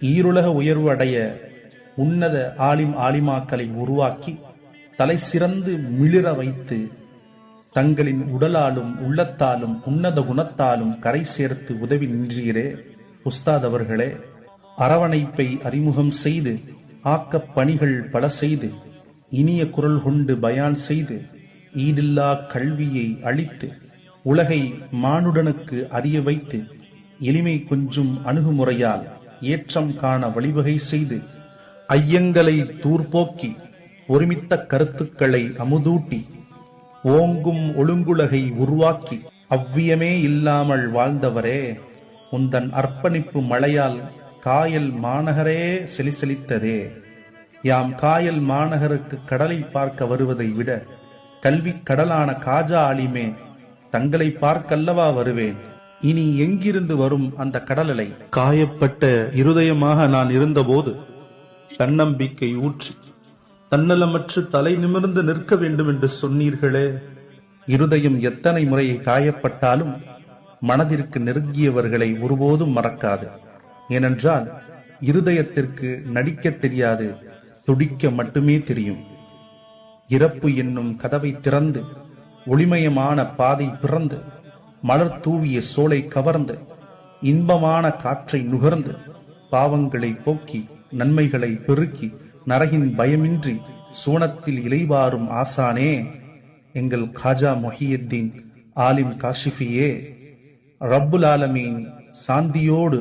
ஈருலக உயர்வு அடைய உன்னத ஆலிம் ஆலிமாக்களை உருவாக்கி தலை சிறந்து மிளிர வைத்து தங்களின் உடலாலும் உள்ளத்தாலும் உன்னத குணத்தாலும் கரை சேர்த்து உதவி நின்றீரே உஸ்தாத் அவர்களே. அரவணைப்பை அறிமுகம் செய்து ஆக்கப் பணிகள் பல செய்து இனிய குரல் கொண்டு பயான் செய்து ஈடில்லா கல்வியை அளித்து உலகை மானுடனுக்கு அறிய வைத்து எளிமை கொஞ்சும் அணுகுமுறையால் ஏற்றம் காண வழிவகை செய்து ஐயங்களை தூர்போக்கி ஒருமித்த கருத்துக்களை அமுதூட்டி ஓங்கும் ஒழுங்குலகை உருவாக்கி அவ்வியமே இல்லாமல் வாழ்ந்தவரே உந்தன் அர்ப்பணிப்பு மழையால் காயல் மாநகரே செலிசெலித்ததே. யாம் காயல் மாநகருக்கு கடலை பார்க்க வருவதை விட கல்வி கடலான காஜா அலிமே தங்களை பார்க்கல்லவா வருவேன். இனி எங்கிருந்து வரும் அந்த கடலலை? காயப்பட்ட இருதயமாக நான் இருந்தபோது தன்னம்பிக்கை ஊற்றி தன்னலமற்று தலை நிமிர்ந்து நிற்க வேண்டும் என்று சொன்னீர்களே. இருதயம் எத்தனை முறை காயப்பட்டாலும் மனதிற்கு நெருங்கியவர்களை ஒருபோதும் மறக்காது. ஏனென்றால் இருதயத்திற்கு நடிக்கத் தெரியாது துடிக்க மட்டுமே தெரியும். இறப்பு என்னும் கதவை திறந்து ஒளிமயமான பாதை பிறந்து மலர் தூவிய சோலை கவர்ந்து இன்பமான காற்றை நுகர்ந்து பாவங்களை போக்கி நன்மைகளை பெருக்கி நரகின் பயமின்றி சூனத்தில் இலைவாரும் ஆசானே எங்கள் காஜா மொஹியத்தீன் ஆலிம் காஷிஃபியே ரப்புல் ஆலமீன் சாந்தியோடு